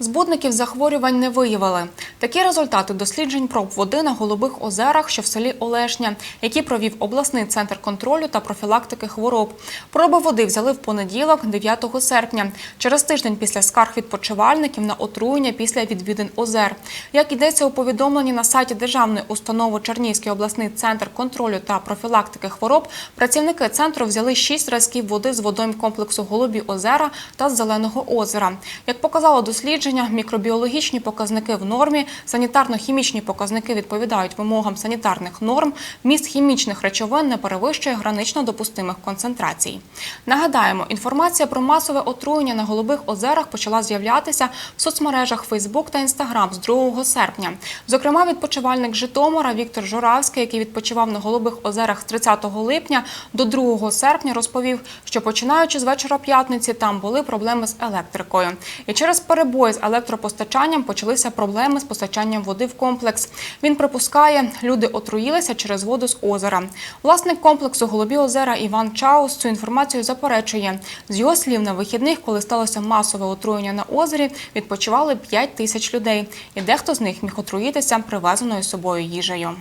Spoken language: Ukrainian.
Збудників захворювань не виявили. Такі результати досліджень проб води на Голубих озерах, що в селі Олешня, які провів обласний центр контролю та профілактики хвороб. Проби води взяли в понеділок, 9 серпня, через тиждень після скарг відпочивальників на отруєння після відвідин озер. Як йдеться у повідомленні на сайті державної установи Чернігівський обласний центр контролю та профілактики хвороб, працівники центру взяли 6 зразків води з водойм комплексу Голубі озера та Зеленого озера. Як показало дослідження, мікробіологічні показники в нормі, санітарно-хімічні показники відповідають вимогам санітарних норм, вміст хімічних речовин не перевищує гранично допустимих концентрацій. Нагадаємо, інформація про масове отруєння на Голубих озерах почала з'являтися в соцмережах Facebook та Instagram з 2 серпня. Зокрема, відпочивальник Житомира Віктор Журавський, який відпочивав на Голубих озерах з 30 липня до 2 серпня, розповів, що починаючи з вечора п'ятниці там були проблеми з електрикою. І через перебої електропостачанням почалися проблеми з постачанням води в комплекс. Він припускає, люди отруїлися через воду з озера. Власник комплексу Голубі озера Іван Чаус цю інформацію заперечує. З його слів, на вихідних, коли сталося масове отруєння на озері, відпочивали 5 тисяч людей, і дехто з них міг отруїтися привезеною собою їжею.